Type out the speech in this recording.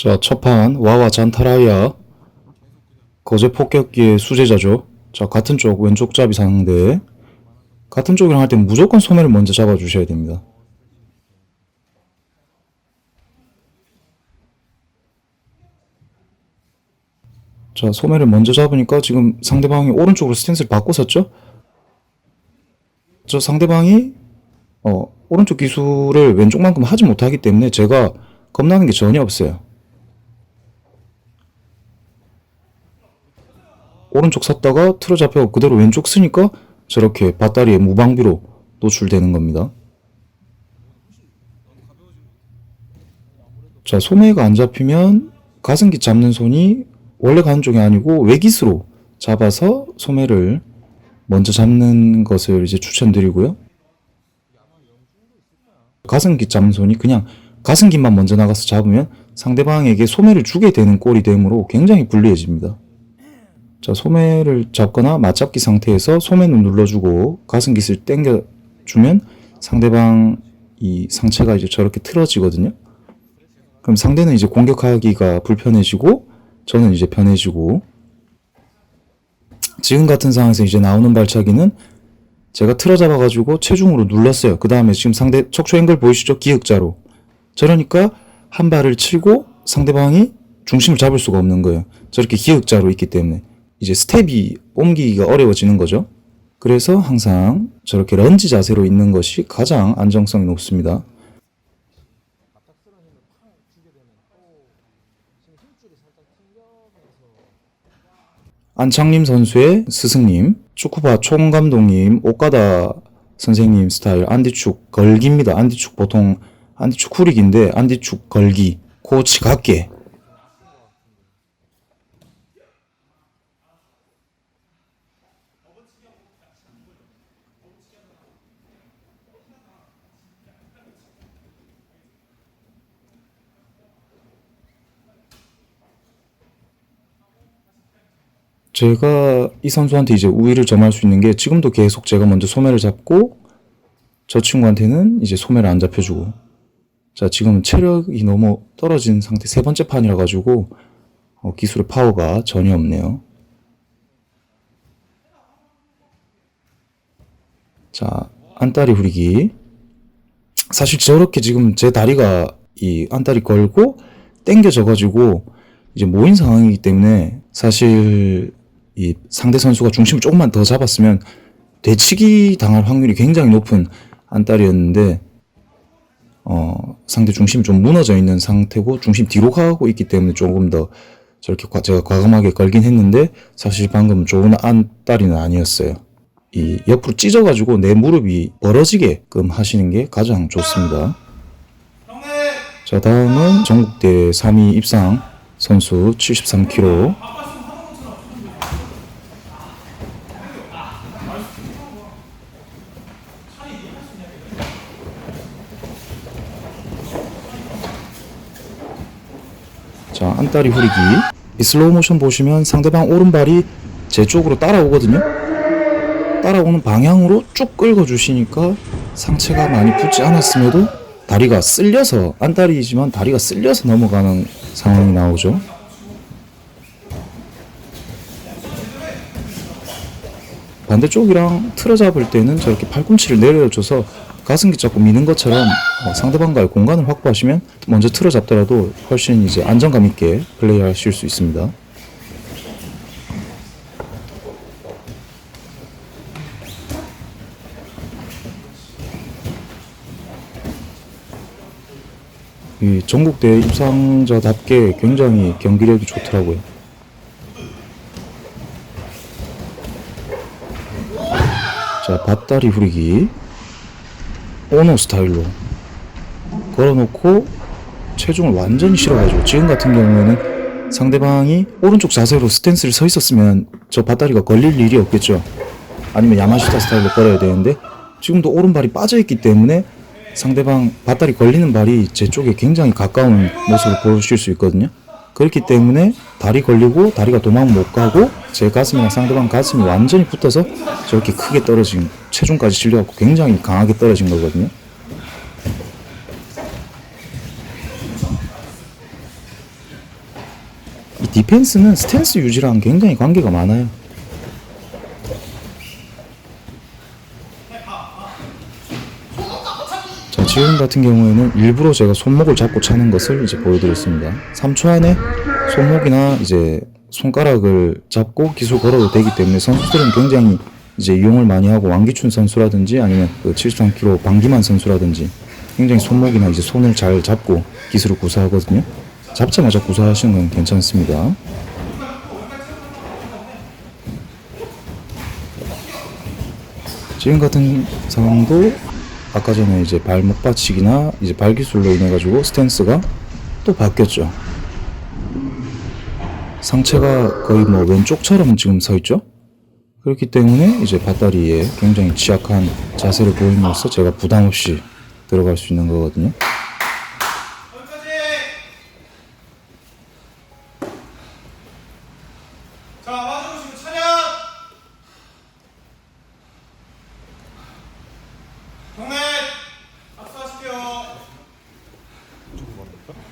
자, 첫판 와와 잔타라이아 거제 폭격기의 수제자죠. 자, 같은 쪽 왼쪽 잡이 상대. 같은 쪽이랑 할 때 무조건 소매를 먼저 잡아주셔야 됩니다. 자, 소매를 먼저 잡으니까 지금 상대방이 오른쪽으로 스탠스를 바꿨었죠? 저 상대방이 어, 오른쪽 기술을 왼쪽만큼 하지 못하기 때문에 제가 겁나는 게 전혀 없어요. 오른쪽 섰다가 틀어 잡혀 그대로 왼쪽 쓰니까 저렇게 밧다리에 무방비로 노출되는 겁니다. 자, 소매가 안 잡히면 가슴기 잡는 손이 원래 가는 쪽이 아니고 외깃으로 잡아서 소매를 먼저 잡는 것을 이제 추천드리고요. 가슴기 잡는 손이 그냥 가슴기만 먼저 나가서 잡으면 상대방에게 소매를 주게 되는 꼴이 되므로 굉장히 불리해집니다. 자, 소매를 잡거나 맞잡기 상태에서 소매는 눌러주고 가슴깃을 당겨주면 상대방 이 상체가 이제 저렇게 틀어지거든요. 그럼 상대는 이제 공격하기가 불편해지고 저는 이제 편해지고 지금 같은 상황에서 이제 나오는 발차기는 제가 틀어 잡아가지고 체중으로 눌렀어요. 그 다음에 지금 상대 척추 앵글 보이시죠? 기역자로. 저러니까 한 발을 치고 상대방이 중심을 잡을 수가 없는 거예요. 저렇게 기역자로 있기 때문에. 이제 스텝이 옮기기가 어려워지는 거죠. 그래서 항상 저렇게 런지 자세로 있는 것이 가장 안정성이 높습니다. 안창림 선수의 스승님, 축구바 총감독님, 오카다 선생님 스타일 안디축 걸기입니다. 안디축 보통 안디축 후릭인데 안디축 걸기 코치 각계 제가 이 선수한테 이제 우위를 점할 수 있는 게 지금도 계속 제가 먼저 소매를 잡고 저 친구한테는 이제 소매를 안 잡혀주고 자 지금은 체력이 너무 떨어진 상태 세 번째 판이라 가지고 어, 기술의 파워가 전혀 없네요. 자 안다리 후리기 사실 저렇게 지금 제 다리가 이 안다리 걸고 당겨져 가지고 이제 모인 상황이기 때문에 사실 이 상대 선수가 중심을 조금만 더 잡았으면 되치기 당할 확률이 굉장히 높은 안달이었는데 어, 상대 중심이 좀 무너져 있는 상태고 중심 뒤로 가고 있기 때문에 조금 더 저렇게 과- 제가 과감하게 걸긴 했는데 사실 방금 좋은 안달이는 아니었어요. 이 옆으로 찢어가지고 내 무릎이 벌어지게끔 하시는 게 가장 좋습니다. 자 다음은 전국대 3위 입상 선수 73kg 자, 안다리 후리기. 이 슬로우 모션 보시면 상대방 오른발이 제 쪽으로 따라오거든요. 따라오는 방향으로 쭉 끌고 주시니까 상체가 많이 붙지 않았음에도 다리가 쓸려서 안다리이지만 다리가 쓸려서 넘어가는 상황이 나오죠. 반대쪽이랑 틀어 잡을 때는 저렇게 팔꿈치를 내려줘서 가슴기 잡고 미는 것처럼 어, 상대방과의 공간을 확보하시면 먼저 틀어 잡더라도 훨씬 이제 안정감 있게 플레이하실 수 있습니다. 이 전국대 입상자답게 굉장히 경기력이 좋더라고요. 자, 밧다리 후리기. 오노 스타일로 걸어놓고 체중을 완전히 실어가지고 지금 같은 경우에는 상대방이 오른쪽 자세로 스탠스를 서 있었으면 저 밧다리가 걸릴 일이 없겠죠. 아니면 야마시타 스타일로 걸어야 되는데 지금도 오른발이 빠져있기 때문에 상대방 밧다리 걸리는 발이 제 쪽에 굉장히 가까운 모습을 보실 수 있거든요. 그렇기 때문에 다리 걸리고 다리가 도망 못 가고 제 가슴이랑 상대방 가슴이 완전히 붙어서 저렇게 크게 떨어진 체중까지 실려갖고 굉장히 강하게 떨어진 거거든요. 디펜스는 스탠스 유지랑 굉장히 관계가 많아요. 자, 지금 같은 경우에는 일부러 제가 손목을 잡고 차는 것을 이제 보여드렸습니다. 3초 안에 손목이나 이제 손가락을 잡고 기술 걸어도 되기 때문에 선수들은 굉장히 이제 이용을 많이 하고 왕기춘 선수라든지 아니면 그 73kg 방기만 선수라든지 굉장히 손목이나 이제 손을 잘 잡고 기술을 구사하거든요. 잡자마자 구사하시는 건 괜찮습니다. 지금 같은 상황도 아까 전에 이제 발목 받치기나 이제 발 기술로 인해 가지고 스탠스가 또 바뀌었죠. 상체가 거의 뭐 왼쪽처럼 지금 서 있죠. 그렇기 때문에 이제 밧다리에 굉장히 취약한 자세를 보임으로써 제가 부담 없이 들어갈 수 있는 거거든요. 자,